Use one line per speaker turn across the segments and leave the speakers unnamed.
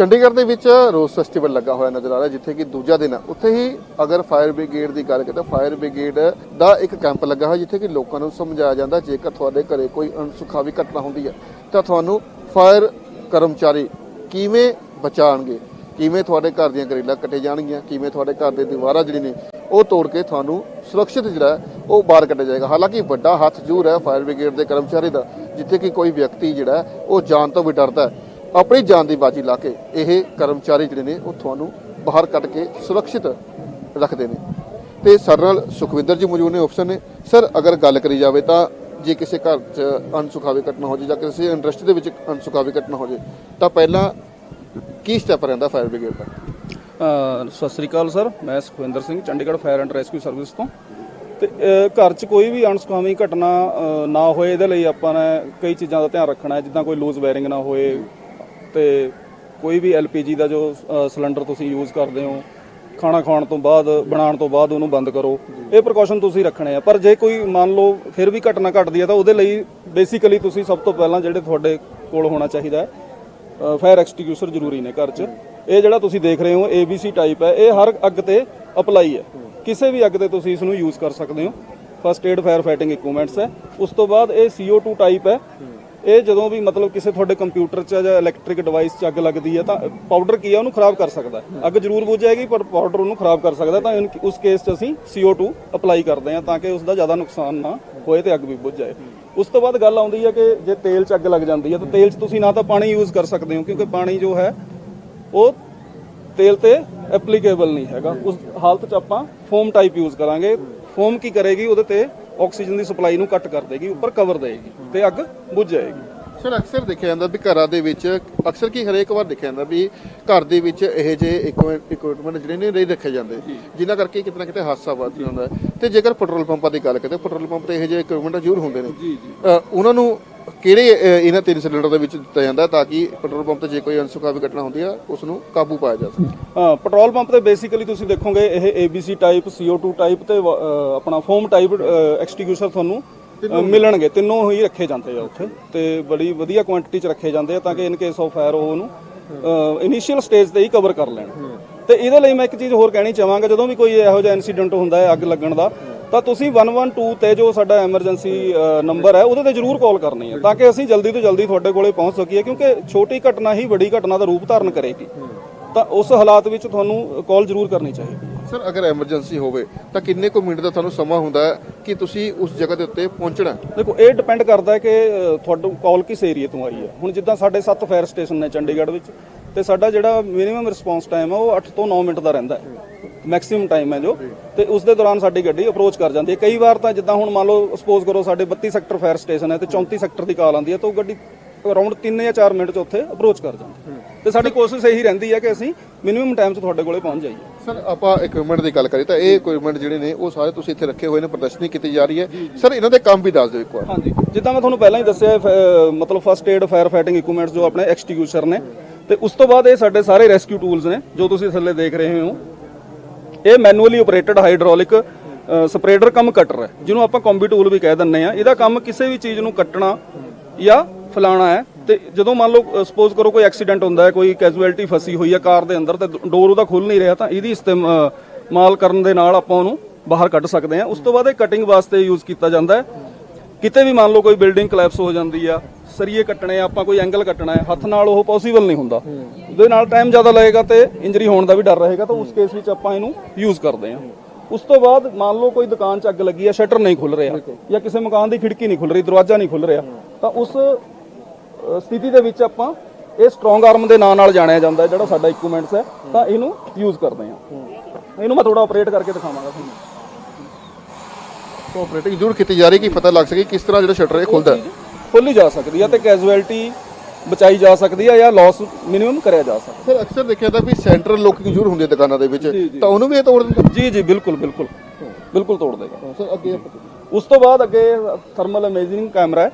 ਚੰਡੀਗੜ੍ਹ ਦੇ ਵਿੱਚ rose festival ਲੱਗਾ ਹੋਇਆ ਨਜ਼ਰ ਆ ਰਿਹਾ, ਜਿੱਥੇ ਕਿ ਦੂਜਾ ਦਿਨ ਹੈ ਉੱਥੇ ਹੀ ਅਗਰ ਫਾਇਰ ਬ੍ਰਿਗੇਡ ਦੀ ਗੱਲ ਕਰੀਏ ਤਾਂ ਫਾਇਰ ਬ੍ਰਿਗੇਡ ਦਾ ਇੱਕ ਕੈਂਪ ਲੱਗਾ ਹੋਇਆ, ਜਿੱਥੇ ਕਿ ਲੋਕਾਂ ਨੂੰ ਸਮਝਾਇਆ ਜਾਂਦਾ ਜੇਕਰ ਤੁਹਾਡੇ ਘਰੇ ਕੋਈ ਅਣਸੁਖਾਵੀ ਘਟਨਾ ਹੁੰਦੀ ਹੈ ਤਾਂ ਤੁਹਾਨੂੰ ਫਾਇਰ ਕਰਮਚਾਰੀ ਕਿਵੇਂ ਬਚਾਣਗੇ ਕਿਵੇਂ ਤੁਹਾਡੇ ਘਰ ਦੀਆਂ ਗਰੀਲਾਂ ਕੱਟੇ ਜਾਣਗੀਆਂ? ਕਿਵੇਂ ਤੁਹਾਡੇ ਘਰ ਦੇ ਦੀਵਾਰਾਂ ਜਿਹੜੀ ਨੇ ਉਹ ਤੋੜ ਕੇ ਤੁਹਾਨੂੰ ਸੁਰੱਖਿਅਤ ਜਿਹੜਾ ਹੈ ਉਹ ਬਾਹਰ ਕੱਢਿਆ ਜਾਏਗਾ? ਹਾਲਾਂਕਿ ਵੱਡਾ ਹੱਥ ਜ਼ਰੂਰ ਹੈ ਫਾਇਰ ਬ੍ਰਿਗੇਡ ਦੇ ਕਰਮਚਾਰੀ ਦਾ, ਜਿੱਥੇ ਕਿ ਕੋਈ ਵਿਅਕਤੀ ਜਿਹੜਾ ਉਹ ਜਾਨ ਤੋਂ ਵੀ ਡਰਦਾ ਹੈ। ਆਪਣੀ ਜਾਨ ਦੀ ਬਾਜੀ ਲਾ ਕੇ ਇਹ ਕਰਮਚਾਰੀ ਜਿਹੜੇ ਨੇ ਉਹ ਤੁਹਾਨੂੰ ਬਾਹਰ ਕੱਢ ਕੇ ਸੁਰੱਖਿਅਤ ਰੱਖਦੇ ਨੇ। ਤੇ ਸਾਡੇ ਨਾਲ ਸੁਖਵਿੰਦਰ ਜੀ ਮੌਜੂਦ ਨੇ ਅਫਸਰ ਨੇ। ਸਰ, ਅਗਰ ਗੱਲ ਕਰੀ ਜਾਵੇ ਤਾਂ ਜੇ ਕਿਸੇ ਘਰ 'ਚ ਅਨਸੁਖਾਵੀ ਘਟਨਾ ਹੋ ਜੇ ਜਾਂ ਕਿਸੇ ਇੰਡਸਟਰੀ ਦੇ ਵਿੱਚ ਅਨਸੁਖਾਵੀ ਘਟਨਾ ਹੋ ਜੇ, ਤਾਂ ਪਹਿਲਾਂ ਕੀ ਸਟੈਪ ਰਹਿੰਦਾ ਫਾਇਰ ਬ੍ਰਿਗੇਡ ਦਾ?
ਸਤਿ ਸ੍ਰੀ ਅਕਾਲ ਸਰ, ਮੈਂ Sukhwinder Singh, Chandigarh fire and rescue service ਤੋਂ। ਤੇ ਘਰ 'ਚ ਕੋਈ ਵੀ ਅਣਸੁਖਾਵੀ ਘਟਨਾ ਨਾ ਹੋਏ, ਇਹਦੇ ਲਈ ਆਪਾਂ ਨੇ ਕਈ ਚੀਜ਼ਾਂ ਦਾ ਧਿਆਨ ਰੱਖਣਾ ਹੈ, ਜਿੱਦਾਂ ਕੋਈ ਲੂਜ਼ ਵਾਇਰਿੰਗ ਨਾ ਹੋਏ ਤੇ ਕੋਈ ਵੀ ਐਲਪੀਜੀ ਦਾ ਜੋ ਸਿਲੰਡਰ ਤੁਸੀਂ ਯੂਜ਼ ਕਰਦੇ ਹੋ, ਖਾਣਾ ਖਾਣ ਤੋਂ ਬਾਅਦ, ਬਣਾਉਣ ਤੋਂ ਬਾਅਦ ਉਹਨੂੰ ਬੰਦ ਕਰੋ। ਇਹ ਪ੍ਰੀਕਾਸ਼ਨ ਤੁਸੀਂ ਰੱਖਣੇ ਆ। ਪਰ ਜੇ ਕੋਈ ਮੰਨ ਲਓ ਫਿਰ ਵੀ ਘਟਨਾ ਘਟਦੀ ਹੈ ਤਾਂ ਉਹਦੇ ਲਈ ਬੇਸਿਕਲੀ ਤੁਸੀਂ ਸਭ ਤੋਂ ਪਹਿਲਾਂ ਜਿਹੜੇ ਤੁਹਾਡੇ ਕੋਲ ਹੋਣਾ ਚਾਹੀਦਾ ਫਾਇਰ ਐਕਸਟੀਗਿਊਸ਼ਰ ਜ਼ਰੂਰੀ ਨੇ ਘਰ 'ਚ। ਇਹ ਜਿਹੜਾ ਤੁਸੀਂ ਦੇਖ ਰਹੇ ਹੋ ABC ਟਾਈਪ ਹੈ ਇਹ ਹਰ ਅੱਗ ਤੇ ਅਪਲਾਈ ਹੈ ਕਿਸੇ ਵੀ ਅੱਗ ਤੇ ਤੁਸੀਂ ਇਸ ਨੂੰ ਯੂਜ਼ ਕਰ ਸਕਦੇ ਹੋ। First aid fire fighting equipments ਹੈ ਉਸ ਤੋਂ ਬਾਅਦ ਇਹ CO2 ਟਾਈਪ ਹੈ ਇਹ ਜਦੋਂ ਵੀ ਮਤਲਬ ਕਿਸੇ ਤੁਹਾਡੇ ਕੰਪਿਊਟਰ 'ਚ ਜਾਂ ਇਲੈਕਟ੍ਰਿਕ ਡਿਵਾਈਸ 'ਚ ਅੱਗ ਲੱਗਦੀ ਹੈ ਤਾਂ ਪਾਊਡਰ ਕੀ ਹੈ ਉਹਨੂੰ ਖਰਾਬ ਕਰ ਸਕਦਾ ਅੱਗ ਜ਼ਰੂਰ ਬੁਝ ਜਾਏਗੀ, ਪਰ ਪਾਊਡਰ ਉਹਨੂੰ ਖਰਾਬ ਕਰ ਸਕਦਾ ਤਾਂ ਇਨ- ਉਸ ਕੇਸ 'ਚ ਅਸੀਂ CO2 ਅਪਲਾਈ ਕਰਦੇ ਹਾਂ ਤਾਂ ਕਿ ਉਸ ਦਾ ਜ਼ਿਆਦਾ ਨੁਕਸਾਨ ਨਾ ਹੋਏ ਤੇ ਅੱਗ ਵੀ ਬੁਝ ਜਾਏ। ਉਸ ਤੋਂ ਬਾਅਦ ਗੱਲ ਆਉਂਦੀ ਹੈ ਕਿ ਜੇ ਤੇਲ 'ਚ ਅੱਗ ਲੱਗ ਜਾਂਦੀ ਹੈ ਤਾਂ ਤੇਲ 'ਚ ਤੁਸੀਂ ਨਾ ਤਾਂ ਪਾਣੀ ਯੂਜ਼ ਕਰ ਸਕਦੇ ਹੋ, ਕਿਉਂਕਿ ਪਾਣੀ ਜੋ ਹੈ, ਉਹ ਤੇਲ ਤੇ ਐਪਲੀਕੇਬਲ ਨਹੀਂ ਹੈਗਾ। ਉਸ ਹਾਲਤ 'ਚ ਆਪਾਂ ਫੋਮ ਟਾਈਪ ਯੂਜ਼ ਕਰਾਂਗੇ। ਫੋਮ ਕੀ ਕਰੇਗੀ? ਉਹਦੇ ਤੇ ਆਕਸੀਜਨ ਦੀ ਸਪਲਾਈ ਨੂੰ ਕੱਟ ਕਰ ਦੇਗੀ ਉੱਪਰ ਕਵਰ ਦੇਗੀ ਤੇ ਅੱਗ ਬੁਝ ਜਾਏਗੀ।
ਸਰ ਅਕਸਰ ਦੇਖਿਆ ਜਾਂਦਾ ਵੀ ਘਰਾਂ ਦੇ ਵਿੱਚ ਅਕਸਰ ਕੀ ਹਰੇਕ ਵਾਰ ਦੇਖਿਆ ਜਾਂਦਾ ਵੀ ਘਰ ਦੇ ਵਿੱਚ ਇਹ ਜੇ ਇਕਵਿਪਮੈਂਟ ਜਿਹੜੇ ਨੇ ਨਹੀਂ ਰੱਖੇ ਜਾਂਦੇ ਜਿਨ੍ਹਾਂ ਕਰਕੇ ਕਿਤੇ ਨਾ ਕਿਤੇ ਹਾਦਸਾ ਵੱਧ ਜਾਂਦਾ ਤੇ ਜੇਕਰ ਪੈਟਰੋਲ ਪੰਪਾਂ ਦੀ ਗੱਲ ਕਰੀਏ ਪੈਟਰੋਲ ਪੰਪ ਤੇ ਇਹ ਜੇ ਇਕਵਿਪਮੈਂਟ ਜ਼ਰੂਰ ਹੁੰਦੇ ਨੇ। ਉਹਨਾਂ ਨੂੰ ਕਿਹੜੇ ਇਹਨਾਂ ਤਿੰਨ ਸਿਲੰਡਰ ਦੇ ਵਿੱਚ ਦਿੱਤਾ ਜਾਂਦਾ ਤਾਂ ਕਿ ਪੈਟਰੋਲ ਪੰਪ ਤੇ ਜੇ ਕੋਈ ਅਨਸੁਖਾਵੀ ਘਟਨਾ ਹੁੰਦੀ ਆ ਉਸ ਨੂੰ ਕਾਬੂ ਪਾਇਆ ਜਾ ਸਕੇ।
ਪੈਟਰੋਲ ਪੰਪ ਤੇ ਬੇਸਿਕਲੀ ਤੁਸੀਂ ਦੇਖੋਗੇ ਇਹ ABC ਟਾਈਪ CO2 ਟਾਈਪ ਤੇ ਆਪਣਾ ਫੋਮ ਟਾਈਪ ਐਕਸਟੀਗਿਊਸ਼ਰ ਤੁਹਾਨੂੰ ਮਿਲਣਗੇ ਤਿੰਨੋਂ ਹੀ ਰੱਖੇ ਜਾਂਦੇ ਆ ਉੱਥੇ। ਤੇ ਬੜੀ ਵਧੀਆ ਕੁਆਂਟੀਟੀ ਚ ਰੱਖੇ ਜਾਂਦੇ ਆ ਤਾਂ ਕਿ ਇਨ ਕੇਸ ਆਫ ਫਾਇਰ ਉਹ ਉਹਨੂੰ ਇਨੀਸ਼ੀਅਲ ਸਟੇਜ ਤੇ ਹੀ ਕਵਰ ਕਰ ਲੈਣ। ਤੇ ਇਹਦੇ ਲਈ ਮੈਂ ਇੱਕ ਚੀਜ਼ ਹੋਰ ਕਹਿਣੀ ਚਾਹਾਂਗਾ ਜਦੋਂ ਵੀ ਕੋਈ ਇਹੋ ਜਿਹਾ ਇਨਸੀਡੈਂਟ ਹੁੰਦਾ ਹੈ ਅੱਗ ਲੱਗਣ ਦਾ ਤਾਂ ਤੁਸੀਂ 112 ਤੇ ਜੋ ਸਾਡਾ ਐਮਰਜੈਂਸੀ ਨੰਬਰ ਹੈ ਉਹਦੇ ਤੇ ਜ਼ਰੂਰ ਕਾਲ ਕਰਨੀ ਹੈ ਤਾਂ ਕਿ ਅਸੀਂ ਜਲਦੀ ਤੋਂ ਜਲਦੀ ਤੁਹਾਡੇ ਕੋਲੇ ਪਹੁੰਚ ਸਕੀਏ ਕਿਉਂਕਿ ਛੋਟੀ ਘਟਨਾ ਹੀ ਵੱਡੀ ਘਟਨਾ ਦਾ ਰੂਪ ਧਾਰਨ ਕਰੇਗੀ। ਤਾਂ ਉਸ ਹਾਲਾਤ ਵਿੱਚ ਤੁਹਾਨੂੰ ਕਾਲ ਜ਼ਰੂਰ ਕਰਨੀ ਚਾਹੀਦੀ
ਸਰ ਅਗਰ ਐਮਰਜੈਂਸੀ ਹੋਵੇ ਤਾਂ ਕਿੰਨੇ ਕੁ ਮਿੰਟ ਦਾ ਤੁਹਾਨੂੰ ਸਮਾਂ ਹੁੰਦਾ ਹੈ ਕਿ ਤੁਸੀਂ ਉਸ ਜਗ੍ਹਾ ਦੇ ਉੱਤੇ ਪਹੁੰਚਣਾ?
ਦੇਖੋ ਇਹ ਡਿਪੈਂਡ ਕਰਦਾ ਹੈ ਕਿ ਅ, ਤੁਹਾਨੂੰ ਕਾਲ ਕਿਸ ਏਰੀਆ ਤੋਂ ਆਈ ਹੈ। ਹੁਣ ਜਿੱਦਾਂ ਸਾਡੇ 7 ਫਾਇਰ ਸਟੇਸ਼ਨ ਨੇ ਚੰਡੀਗੜ੍ਹ ਵਿੱਚ ਤੇ ਸਾਡਾ ਜਿਹੜਾ ਮਿਨੀਮਮ ਰਿਸਪੌਂਸ ਟਾਈਮ ਹੈ ਉਹ 8 ਤੋਂ 9 ਮਿੰਟ ਦਾ ਰਹਿੰਦਾ ਹੈ। ਮੈਕਸਿਮਮ ਟਾਈਮ ਹੈ ਜੋ। ਤੇ ਉਸ ਦੇ ਦੌਰਾਨ ਸਾਡੀ ਗੱਡੀ ਅਪਰੋਚ ਕਰ ਜਾਂਦੀ ਹੈ। ਕਈ ਵਾਰ ਤਾਂ ਜਿੱਦਾਂ ਹੁਣ ਮੰਨ ਲਓ ਸਪੋਜ਼ ਕਰੋ ਸਾਡੇ 32 ਸੈਕਟਰ ਫਾਇਰ ਸਟੇਸ਼ਨ ਹੈ ਤੇ 34 ਸੈਕਟਰ ਦੀ ਕਾਲ ਆਉਂਦੀ ਹੈ ਤਾਂ ਉਹ ਗੱਡੀ ਅਰਾਊਂਡ 3 ਜਾਂ 4 ਮਿੰਟ 'ਚ ਉੱਥੇ ਅਪਰੋਚ ਕਰ ਜਾਂਦੀ। ਤੇ ਸਾਡੀ ਕੋਸ਼ਿਸ਼ ਇਹੀ ਰਹਿੰਦੀ ਹੈ ਕਿ ਅਸੀਂ ਮਿਨੀਮਮ ਟਾਈਮ 'ਚ ਤੁਹਾਡੇ ਕੋਲੇ ਪਹੁੰਚ ਜਾਈਏ।
ਸਰ ਆਪਾਂ ਇਕਵਿਪਮੈਂਟ ਦੀ ਗੱਲ ਕਰੀਏ ਤਾਂ ਇਹ ਇਕਵਿਪਮੈਂਟ ਜਿਹੜੇ ਨੇ ਉਹ ਸਾਰੇ ਤੁਸੀਂ ਇੱਥੇ ਰੱਖੇ ਹੋਏ ਨੇ ਪ੍ਰਦਰਸ਼ਨੀ ਕੀਤੀ ਜਾ ਰਹੀ ਹੈ। ਸਰ ਇਹਨਾਂ ਦੇ ਕੰਮ ਵੀ ਦੱਸ ਦਿਓ ਇੱਕ ਵਾਰ।
ਹਾਂਜੀ। ਜਿੱਦਾਂ ਮੈਂ ਤੁਹਾਨੂੰ ਪਹਿਲਾਂ ਹੀ ਦੱਸਿਆ ਮਤਲਬ first aid fire fighting equipments ਜੋ ਆਪਣੇ ਐਕਸਟੀਗਿਊਸ਼ਰ ਨੇ। ਤੇ ਉਸ ਤੋਂ ਬਾਅਦ ਇਹ ਸਾਡੇ ਸਾਰੇ ਰੈਸਕਿਊ ਟੂਲਸ ਨੇ ਜੋ ਤੁਸੀਂ ਥੱਲੇ ਦੇਖ ਰਹੇ ਹੋ। ਇਹ manually operated hydraulic spreader cum cutter ਹੈ ਜਿਹਨੂੰ ਆਪਾਂ ਕੰਬੀ ਟੂਲ ਵੀ ਕਹਿ ਦਿੰਨੇ ਆ ਇਹਦਾ ਕੰਮ ਕਿਸੇ ਵੀ ਚੀਜ਼ ਨੂੰ ਕੱਟਣਾ ਜਾਂ ਫਲਾਣਾ ਹੈ ਤੇ ਜਦੋਂ ਮੰਨ ਲਓ ਸਪੋਜ਼ ਕਰੋ ਕੋਈ ਐਕਸੀਡੈਂਟ ਹੁੰਦਾ ਹੈ ਕੋਈ ਕੈਜੂਅਲਟੀ ਫਸੀ ਹੋਈ ਹੈ ਕਾਰ ਦੇ ਅੰਦਰ ਤੇ ਡੋਰ ਉਹਦਾ ਖੁੱਲ ਨਹੀਂ ਰਿਹਾ ਤਾਂ ਇਹਦੀ ਇਸਤੇਮਾਲ ਕਰਨ ਦੇ ਨਾਲ ਆਪਾਂ ਉਹਨੂੰ ਬਾਹਰ ਕੱਢ ਸਕਦੇ ਹਾਂ। ਉਸ ਤੋਂ ਬਾਅਦ ਇਹ ਕਟਿੰਗ ਵਾਸਤੇ ਯੂਜ਼ ਕੀਤਾ ਜਾਂਦਾ ਹੈ। ਕਿਤੇ ਵੀ ਮੰਨ ਲਓ ਕੋਈ ਬਿਲਡਿੰਗ ਕਲੈਪਸ ਹੋ ਜਾਂਦੀ ਆ ਸਰੀਏ ਕੱਟਣੇ ਆ ਆਪਾਂ ਕੋਈ ਐਂਗਲ ਕੱਟਣਾ ਹੈ ਹੱਥ ਨਾਲ ਉਹ ਪੋਸੀਬਲ ਨਹੀਂ ਹੁੰਦਾ। ਉਹਦੇ ਨਾਲ ਟਾਈਮ ਜ਼ਿਆਦਾ ਲੱਗੇਗਾ ਤੇ ਇੰਜਰੀ ਹੋਣ ਦਾ ਵੀ ਡਰ ਰਹੇਗਾ ਤਾਂ ਉਸ ਕੇਸ ਵਿੱਚ ਆਪਾਂ ਇਹਨੂੰ ਯੂਜ਼ ਕਰਦੇ ਹਾਂ। ਉਸ ਤੋਂ ਬਾਅਦ ਮੰਨ ਲਓ ਕੋਈ ਦੁਕਾਨ 'ਚ ਅੱਗ ਲੱਗੀ ਆ ਸ਼ਟਰ ਨਹੀਂ ਖੁੱਲ ਰਿਹਾ ਜਾਂ ਕਿਸੇ ਮਕਾਨ ਦੀ ਖਿੜਕੀ ਨਹੀਂ ਖੁੱਲ ਰਹੀ ਦਰਵਾਜ਼ਾ ਨਹੀਂ ਖੁੱਲ ਰਿਹਾ ਤਾਂ ਉਸ ਸਥਿਤੀ ਦੇ ਵਿੱਚ ਆਪਾਂ ਇਹ ਸਟਰੋਂਗ ਆਰਮ ਦੇ ਨਾਂ ਨਾਲ ਜਾਣਿਆ ਜਾਂਦਾ ਹੈ ਜਿਹੜਾ ਸਾਡਾ ਇਕਵਿਪਮੈਂਟਸ ਹੈ ਤਾਂ ਇਹਨੂੰ ਯੂਜ਼ ਕਰਦੇ ਹਾਂ। ਇਹਨੂੰ ਮੈਂ ਥੋੜਾ ਆਪਰੇਟ ਕਰਕੇ ਦਿਖਾਵਾਂਗਾ ਤੁਹਾਨੂੰ।
ਤਾਂ ਆਪਰੇਟਿੰਗ ਜ਼ਰੂਰ ਕੀਤੀ ਜਾ ਰਹੀ ਕਿ ਪਤਾ ਲੱਗ ਸਕੇ ਕਿਸ ਤਰ੍ਹਾਂ ਜਿਹੜਾ ਸ਼ਟਰ ਇਹ ਖੁੱਲਦਾ ਹੈ।
ਖੋਲੀ ਜਾ ਸਕਦੀ ਹੈ ਤੇ ਕੈਜੂਅਲਟੀ ਬਚਾਈ ਜਾ ਸਕਦੀ ਹੈ ਜਾਂ ਲਾਸ ਮਿਨੀਮਮ ਕਰਿਆ ਜਾ ਸਕਦਾ
ਸਰ ਅਕਸਰ ਦੇਖਿਆ ਜਾਂਦਾ ਵੀ ਸੈਂਟਰਲ ਲੋਕਿੰਗ ਜ਼ਰੂਰ ਹੁੰਦੀ ਹੈ ਦੁਕਾਨਾਂ ਦੇ ਵਿੱਚ ਤਾਂ ਉਹਨੂੰ ਵੀ ਇਹ ਤੋੜ ਦਿੰਦਾ?
ਜੀ ਜੀ ਬਿਲਕੁਲ ਬਿਲਕੁਲ। ਬਿਲਕੁਲ ਤੋੜ ਦੇਗਾ।
ਸਰ ਅੱਗੇ
ਉਸ ਤੋਂ ਬਾਅਦ ਅੱਗੇ ਥਰਮਲ ਅਮੇਜ਼ਿੰਗ ਕੈਮਰਾ ਹੈ।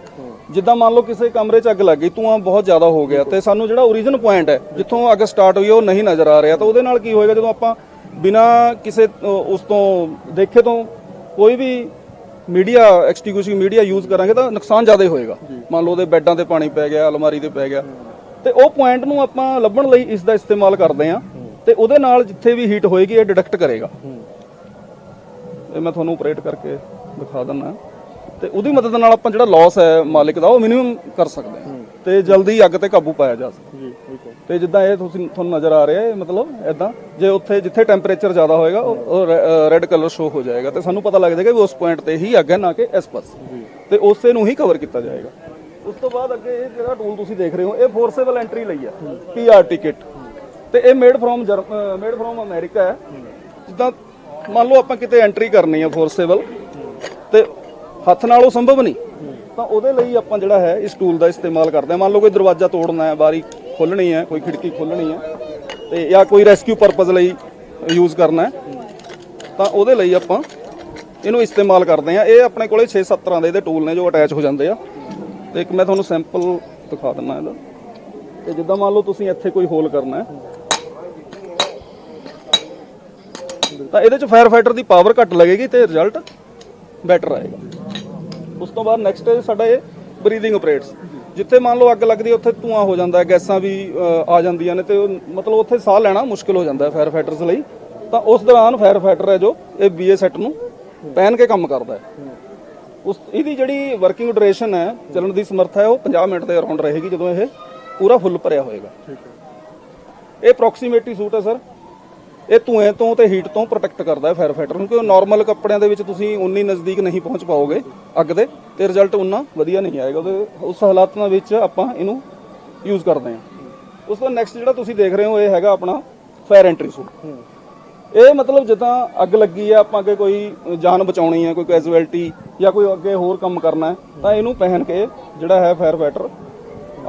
ਜਿੱਦਾਂ ਮੰਨ ਲਓ ਕਿਸੇ ਕਮਰੇ 'ਚ ਅੱਗ ਲੱਗ ਗਈ ਧੂਆਂ ਬਹੁਤ ਜ਼ਿਆਦਾ ਹੋ ਗਿਆ ਤੇ ਸਾਨੂੰ ਜਿਹੜਾ ਓਰੀਜਨ ਪੁਆਇੰਟ ਹੈ ਜਿੱਥੋਂ ਅੱਗ ਸਟਾਰਟ ਹੋਈ ਉਹ ਨਹੀਂ ਨਜ਼ਰ ਆ ਰਿਹਾ। ਤਾਂ ਉਹਦੇ ਨਾਲ ਕੀ ਹੋਏਗਾ? ਜਦੋਂ ਆਪਾਂ ਬਿਨਾ ਕਿਸੇ ਉਸ ਤੋਂ ਦੇਖੇ ਤੋਂ ਕੋਈ ਵੀ ਮੀਡੀਆ ਐਕਸਟੀਗਿਊਸ਼ਨ ਮੀਡੀਆ ਯੂਜ਼ ਕਰਾਂਗੇ ਤਾਂ ਨੁਕਸਾਨ ਜ਼ਿਆਦਾ ਹੋਏਗਾ। ਮੰਨ ਲਓ ਉਹਦੇ ਬੈੱਡਾਂ ਤੇ ਪਾਣੀ ਪੈ ਗਿਆ ਅਲਮਾਰੀ ਤੇ ਪੈ ਗਿਆ। ਤੇ ਉਹ ਪੁਆਇੰਟ ਨੂੰ ਆਪਾਂ ਲੱਭਣ ਲਈ ਇਸ ਦਾ ਇਸਤੇਮਾਲ ਕਰਦੇ ਆ ਤੇ ਉਹਦੇ ਨਾਲ ਜਿੱਥੇ ਵੀ ਹੀਟ ਹੋਏਗੀ ਇਹ ਡਿਟੈਕਟ ਕਰੇਗਾ। ਇਹ ਮੈਂ ਤੁਹਾਨੂੰ ਆਪਰੇਟ ਕਰਕੇ ਦਿਖਾ ਦਿੰਦਾ। ਤੇ ਉਹਦੀ ਮਦਦ ਨਾਲ ਆਪਾਂ ਜਿਹੜਾ ਲਾਸ ਹੈ ਮਾਲਿਕ ਦਾ ਉਹ ਮਿਨੀਮਮ ਕਰ ਸਕਦੇ ਹਾਂ। ਤੇ ਜਲਦੀ ਅੱਗ ਤੇ ਕਾਬੂ ਪਾਇਆ ਜਾ ਸਕਦਾ
ਜੀ ਹੈ
ਤੇ ਜਿੱਦਾਂ ਇਹ ਤੁਸੀਂ ਤੁਹਾਨੂੰ ਨਜ਼ਰ ਆ ਰਿਹਾ ਹੈ ਮਤਲਬ ਐਦਾਂ ਜੇ ਉੱਥੇ ਜਿੱਥੇ ਟੈਂਪਰੇਚਰ ਜ਼ਿਆਦਾ ਹੋਏਗਾ ਉਹ ਰੈੱਡ ਕਲਰ ਸ਼ੋ ਹੋ ਜਾਏਗਾ ਤੇ ਸਾਨੂੰ ਪਤਾ ਲੱਗ ਜਾਏਗਾ ਵੀ ਉਸ ਪੁਆਇੰਟ ਤੇ ਹੀ ਅੱਗ ਹੈ ਨਾ ਕਿ ਇਸ ਪਾਸੇ। ਤੇ ਉਸੇ ਨੂੰ ਹੀ ਕਵਰ ਕੀਤਾ ਜਾਏਗਾ। ਉਸ ਤੋਂ ਬਾਅਦ ਅੱਗੇ ਇਹ ਜਿਹੜਾ ਟੂਲ ਤੁਸੀਂ ਦੇਖ ਰਹੇ ਹੋ ਇਹ ਫੋਰਸੇਬਲ ਐਂਟਰੀ ਲਈ ਹੈ। ਪੀਆਰ ਟਿਕਟ ਤੇ ਇਹ made from made from America ਹੈ। ਜਿੱਦਾਂ ਮੰਨ ਲਓ ਆਪਾਂ ਕਿਤੇ ਐਂਟਰੀ ਕਰਨੀ ਹੈ ਫੋਰਸੇਬਲ ਤੇ ਹੱਥ ਨਾਲ ਉਹ ਸੰਭਵ ਨਹੀਂ। ਤਾਂ ਉਹਦੇ ਲਈ ਆਪਾਂ ਜਿਹੜਾ ਹੈ, ਇਸ ਟੂਲ ਦਾ ਇਸਤੇਮਾਲ ਕਰਦੇ ਹਾਂ। ਮੰਨ ਲਓ ਕੋਈ ਦਰਵਾਜ਼ਾ ਤੋੜਨਾ ਹੈ, ਬਾਰੀ ਖੋਲਣੀ ਹੈ, ਕੋਈ ਖਿੜਕੀ ਖੋਲਣੀ ਹੈ ਤੇ ਜਾਂ ਕੋਈ ਰੈਸਕਿਊ ਪਰਪਸ ਲਈ ਯੂਜ਼ ਕਰਨਾ ਹੈ, ਤਾਂ ਉਹਦੇ ਲਈ ਆਪਾਂ ਇਹਨੂੰ ਇਸਤੇਮਾਲ ਕਰਦੇ ਆ ਇਹ ਆਪਣੇ ਕੋਲੇ 6-7 ਤਰ੍ਹਾਂ ਦੇ ਇਹਦੇ ਟੂਲ ਨੇ ਜੋ ਅਟੈਚ ਹੋ ਜਾਂਦੇ ਆ। ਤੇ ਇੱਕ ਮੈਂ ਤੁਹਾਨੂੰ ਸੈਂਪਲ ਦਿਖਾ ਦਿੰਦਾ ਇਹਦਾ। ਤੇ ਜਿੱਦਾਂ ਮੰਨ ਲਓ ਤੁਸੀਂ ਇੱਥੇ ਕੋਈ ਹੋਲ ਕਰਨਾ ਹੈ, ਤਾਂ ਇਹਦੇ ਚ ਫਾਇਰ ਫਾਈਟਰ ਦੀ ਪਾਵਰ ਘੱਟ ਲੱਗੇਗੀ ਤੇ ਰਿਜ਼ਲਟ ਬੈਟਰ ਆਏਗਾ। ਉਸ ਤੋਂ ਬਾਅਦ ਨੈਕਸਟ ਸਾਡਾ ਇਹ ਬਰੀਥਿੰਗ ਆਪਰੇਟਸ ਜਿੱਥੇ ਮੰਨ ਲਓ ਅੱਗ ਲੱਗਦੀ ਹੈ ਉੱਥੇ ਧੂਆਂ ਹੋ ਜਾਂਦਾ ਹੈ ਗੈਸਾਂ ਵੀ ਆ ਜਾਂਦੀਆਂ ਨੇ ਤੇ ਉਹ ਮਤਲਬ ਉੱਥੇ ਸਾਹ ਲੈਣਾ ਮੁਸ਼ਕਲ ਹੋ ਜਾਂਦਾ ਹੈ ਫਾਇਰ ਫਾਈਟਰਸ ਲਈ। ਤਾਂ ਉਸ ਦੌਰਾਨ ਫਾਇਰ ਫਾਈਟਰ ਹੈ ਜੋ ਇਹ ਬੀਏ ਸੈੱਟ ਨੂੰ ਪਹਿਨ ਕੇ ਕੰਮ ਕਰਦਾ ਹੈ। ਉਸ ਇਹਦੀ ਜਿਹੜੀ ਵਰਕਿੰਗ ਡਿਊਰੇਸ਼ਨ ਹੈ ਚੱਲਣ ਦੀ ਸਮਰੱਥਾ ਹੈ ਉਹ 50 ਮਿੰਟ ਦੇ ਅਰਾਊਂਡ ਰਹੇਗੀ ਜਦੋਂ ਇਹ ਪੂਰਾ ਫੁੱਲ ਭਰਿਆ ਹੋਏਗਾ। ਇਹ ਪ੍ਰੋਕਸੀਮੇਟੀ ਸੂਟ ਹੈ ਸਰ ਇਹ ਧੂਏ ਤੋਂ ਤੇ ਹੀਟ ਤੋਂ ਪ੍ਰੋਟੈਕਟ ਕਰਦਾ ਹੈ ਫਾਇਰ ਫਾਈਟਰ ਨੂੰ ਕਿਉਂਕਿ ਨਾਰਮਲ ਕੱਪੜਿਆਂ ਦੇ ਵਿੱਚ ਤੁਸੀਂ ਉਨੀ ਨਜ਼ਦੀਕ ਨਹੀਂ ਪਹੁੰਚ ਪਾਓਗੇ ਅੱਗ ਦੇ, ਤੇ ਰਿਜ਼ਲਟ ਉਨਾ ਵਧੀਆ ਨਹੀਂ ਆਏਗਾ, ਉਹਦੇ ਉਸ ਹਾਲਾਤਾਂ ਵਿੱਚ ਆਪਾਂ ਇਹਨੂੰ ਯੂਜ਼ ਕਰਦੇ ਹਾਂ। ਉਸ ਤੋਂ ਨੈਕਸਟ ਜਿਹੜਾ ਤੁਸੀਂ ਦੇਖ ਰਹੇ ਹੋ, ਇਹ ਹੈਗਾ ਆਪਣਾ ਫਾਇਰ ਐਂਟਰੀ ਸੂਟ ਇਹ ਮਤਲਬ ਜਿੱਦਾਂ ਅੱਗ ਲੱਗੀ ਹੈ ਆਪਾਂ ਅੱਗੇ ਕੋਈ ਜਾਨ ਬਚਾਉਣੀ ਹੈ ਕੋਈ ਕੈਜੂਅਲਟੀ ਜਾਂ ਕੋਈ ਅੱਗੇ ਹੋਰ ਕੰਮ ਕਰਨਾ ਹੈ, ਤਾਂ ਇਹਨੂੰ ਪਹਿਨ ਕੇ ਜਿਹੜਾ ਹੈ ਫਾਇਰ ਫਾਈਟਰ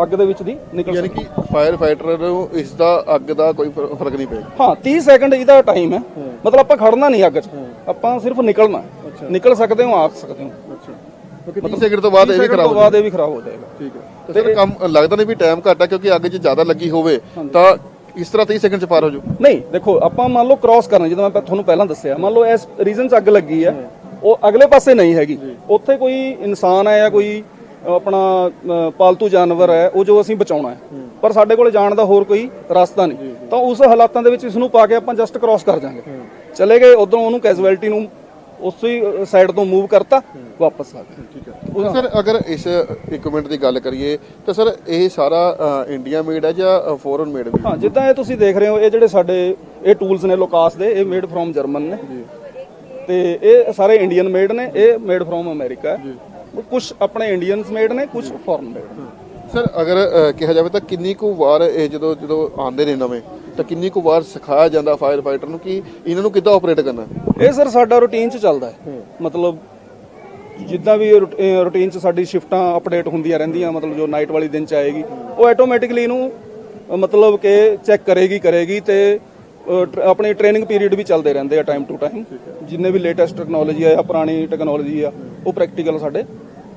ਅੱਗ ਦੇ ਵਿੱਚ ਦੀ ਨਿਕਲ
ਯਾਨੀ ਕਿ ਫਾਇਰ ਫਾਈਟਰ ਨੂੰ ਇਸ ਦਾ ਅੱਗ ਦਾ ਕੋਈ ਫਰ- ਫ਼ਰਕ ਨਹੀਂ ਪਏਗਾ
ਹਾਂ 30 ਸੈਕਿੰਡ ਇਹਦਾ ਟਾਈਮ ਹੈ। ਮਤਲਬ ਆਪਾਂ ਖੜਨਾ ਨਹੀਂ ਅੱਗ 'ਚ। ਆਪਾਂ ਸਿਰਫ ਨਿਕਲਣਾ। ਹੈ। ਨਿਕਲ ਸਕਦੇ ਹੋ ਆ ਸਕਦੇ ਹੋ।
ਅੱਛਾ। ਕਿਉਂਕਿ 30 ਸੈਕਿੰਡ ਤੋਂ ਬਾਅਦ ਇਹ ਵੀ ਖਰਾਬ
ਤੋਂ ਬਾਅਦ ਇਹ ਵੀ ਖਰਾਬ ਹੋ ਜਾਏਗਾ।
ਠੀਕ ਹੈ। ਤੇ ਸਰ ਕੰਮ ਲੱਗਦਾ ਨਹੀਂ ਵੀ ਟਾਈਮ ਘੱਟ ਹੈ ਕਿਉਂਕਿ ਅੱਗ 'ਚ ਜ਼ਿਆਦਾ ਲੱਗੀ ਹੋਵੇ। ਤਾਂ ਇਸ ਤਰ੍ਹਾਂ 30 ਸੈਕਿੰਡ 'ਚ ਪਾਰ ਹੋ ਜਾਊ।
ਨਹੀਂ ਦੇਖੋ ਆਪਾਂ ਮੰਨ ਲਓ ਕ੍ਰਾਸ ਕਰਨਾ ਜਦੋਂ ਮੈਂ ਤੁਹਾਨੂੰ ਪਹਿਲਾਂ ਦੱਸਿਆ। ਮੰਨ ਲਓ ਇਸ ਰੀਜ਼ਨ 'ਚ ਅੱਗ ਲੱਗੀ ਹੈ। ਉਹ ਅਗਲੇ ਪਾਸੇ ਨਹੀਂ ਹੈਗੀ। ਉੱਥੇ ਕੋਈ ਇਨਸਾਨ ਹੈ ਜਾਂ ਕੋਈ ਆਪਣਾ ਪਾਲਤੂ ਜਾਨਵਰ ਹੈ ਉਹ ਜੋ ਅਸੀਂ ਬਚਾਉਣਾ ਹੈ। ਪਰ ਸਾਡੇ ਕੋਲ ਜਾਣ ਦਾ ਹੋਰ ਕੋਈ ਰਸਤਾ ਨਹੀਂ। ਤਾਂ ਉਸ ਹਾਲਾਤਾਂ ਦੇ ਵਿੱਚ ਇਸ ਨੂੰ ਪਾ ਕੇ ਆਪਾਂ ਜਸਟ ਕ੍ਰਾਸ ਕਰ ਜਾਾਂਗੇ। ਚਲੇ ਗਏ ਉਧਰੋਂ ਉਹਨੂੰ ਕੈਜੂਅਲਟੀ ਨੂੰ ਉਸੇ ਸਾਈਡ ਤੋਂ ਮੂਵ ਕਰਤਾ ਵਾਪਸ ਆ ਗਏ।
ਠੀਕ ਹੈ। ਸਰ ਅਗਰ ਇਸ ਇਕਵਿਪਮੈਂਟ ਦੀ ਗੱਲ ਕਰੀਏ ਤਾਂ ਸਰ ਇਹ ਸਾਰਾ ਇੰਡੀਆ ਮੇਡ ਹੈ ਜਾਂ ਫੋਰਨ ਮੇਡ ਵੀ?
ਹਾਂ ਜਿੱਦਾਂ ਇਹ ਤੁਸੀਂ ਦੇਖ ਰਹੇ ਹੋ ਇਹ ਜਿਹੜੇ ਸਾਡੇ ਇਹ ਟੂਲਸ ਨੇ ਲੋਕਾਸ ਦੇ ਇਹ ਮੇਡ ਫਰੋਮ ਜਰਮਨ ਨੇ। ਤੇ ਇਹ ਸਾਰੇ ਇੰਡੀਅਨ ਮੇਡ ਨੇ ਇਹ ਮੇਡ ਫਰੋਮ ਅਮਰੀਕਾ ਹੈ। ਕੁਝ ਆਪਣੇ ਇੰਡੀਅਨਸ ਮੇਡ ਨੇ ਕੁਝ ਫੋਰਨ ਮੇਡ
ਸਰ ਅਗਰ ਕਿਹਾ ਜਾਵੇ ਤਾਂ ਕਿੰਨੀ ਕੁ ਵਾਰ ਇਹ ਜਦੋਂ ਜਦੋਂ ਆਉਂਦੇ ਨੇ ਨਵੇਂ ਤਾਂ ਕਿੰਨੀ ਕੁ ਵਾਰ ਸਿਖਾਇਆ ਜਾਂਦਾ ਫਾਇਰ ਫਾਈਟਰ ਨੂੰ ਕਿ ਇਹਨਾਂ ਨੂੰ ਕਿੱਦਾਂ ਆਪਰੇਟ ਕਰਨਾ?
ਇਹ ਸਰ ਸਾਡਾ ਰੂਟੀਨ ਚ ਚੱਲਦਾ ਹੈ। ਮਤਲਬ ਜਿੱਦਾਂ ਵੀ ਰੂਟੀਨ ਚ ਸਾਡੀ ਸ਼ਿਫਟਾਂ ਅਪਡੇਟ ਹੁੰਦੀਆਂ ਰਹਿੰਦੀਆਂ ਮਤਲਬ ਜੋ ਨਾਈਟ ਵਾਲੀ ਦਿਨ ਚ ਆਏਗੀ ਉਹ ਆਟੋਮੈਟਿਕਲੀ ਇਹਨੂੰ ਮਤਲਬ ਕਿ ਚੈੱਕ ਕਰੇਗੀ ਕਰੇਗੀ ਤੇ ਆਪਣੇ ਟ੍ਰੇਨਿੰਗ ਪੀਰੀਅਡ ਵੀ ਚੱਲਦੇ ਰਹਿੰਦੇ ਆ ਟਾਈਮ ਟੂ ਟਾਈਮ ਜਿੰਨੇ ਵੀ ਲੇਟੈਸਟ ਟੈਕਨੋਲੋਜੀ ਆ ਜਾਂ ਪੁਰਾਣੀ ਟੈਕਨੋਲੋਜੀ ਆ ਉਹ ਪ੍ਰੈਕਟੀਕਲ ਸਾਡੇ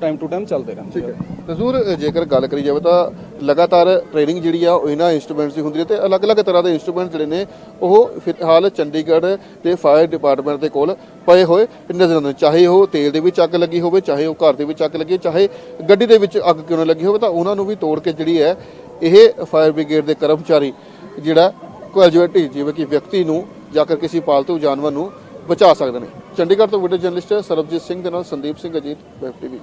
ਟਾਈਮ ਟੂ ਟਾਈਮ ਚੱਲਦੇ ਰਹਿੰਦੇ ਆ।
ਤਜ਼ੂਰ ਜੇਕਰ ਗੱਲ ਕਰੀ ਜਾਵੇ ਤਾਂ ਲਗਾਤਾਰ ਟ੍ਰੇਨਿੰਗ ਜਿਹੜੀ ਆ ਉਹ ਇਹਨਾਂ ਇਨਸਟਰੂਮੈਂਟਸ ਦੀ ਹੁੰਦੀ ਹੈ ਤੇ ਅਲੱਗ-ਅਲੱਗ ਤਰ੍ਹਾਂ ਦੇ ਇਨਸਟਰੂਮੈਂਟ ਜਿਹੜੇ ਨੇ ਉਹ ਫਿਲਹਾਲ ਚੰਡੀਗੜ੍ਹ ਦੇ ਫਾਇਰ ਡਿਪਾਰਟਮੈਂਟ ਦੇ ਕੋਲ ਪਏ ਹੋਏ ਨਜ਼ਰ ਆਉਂਦੇ ਨੇ। ਚਾਹੇ ਉਹ ਤੇਲ ਦੇ ਵਿੱਚ ਅੱਗ ਲੱਗੀ ਹੋਵੇ ਚਾਹੇ ਉਹ ਘਰ ਦੇ ਵਿੱਚ ਅੱਗ ਲੱਗੀ ਹੋਵੇ, ਚਾਹੇ ਗੱਡੀ ਦੇ ਵਿੱਚ ਅੱਗ ਕਿਉਂ ਨਾ ਲੱਗੀ ਹੋਵੇ ਤਾਂ ਉਹਨਾਂ ਨੂੰ ਵੀ ਤੋੜ ਕੇ ਜਿਹੜੀ ਹੈ ਇਹ ਫਾਇਰ ਬ੍ਰਿਗੇਡ ਦੇ ਕਰਮਚਾਰੀ ਜਿਹੜਾ ਕੁਐਲਜੂਏਟੀ ਜਿਵੇਂ ਕਿ ਵਿਅਕਤੀ ਨੂੰ ਜਾਂ ਕਰ ਕਿਸੇ ਪਾਲਤੂ ਜਾਨਵਰ ਨੂੰ ਬਚਾ ਸਕਦੇ ਨੇ। ਚੰਡੀਗੜ੍ਹ ਤੋਂ ਵੀਡੀਓ ਜਰਨਲਿਸਟ ਸਰਬਜੀਤ ਸਿੰਘ ਦੇ ਨਾਲ ਸੰਦੀਪ ਸਿੰਘ ਅਜੀਤ ਵੈਬ ਟੀਵੀ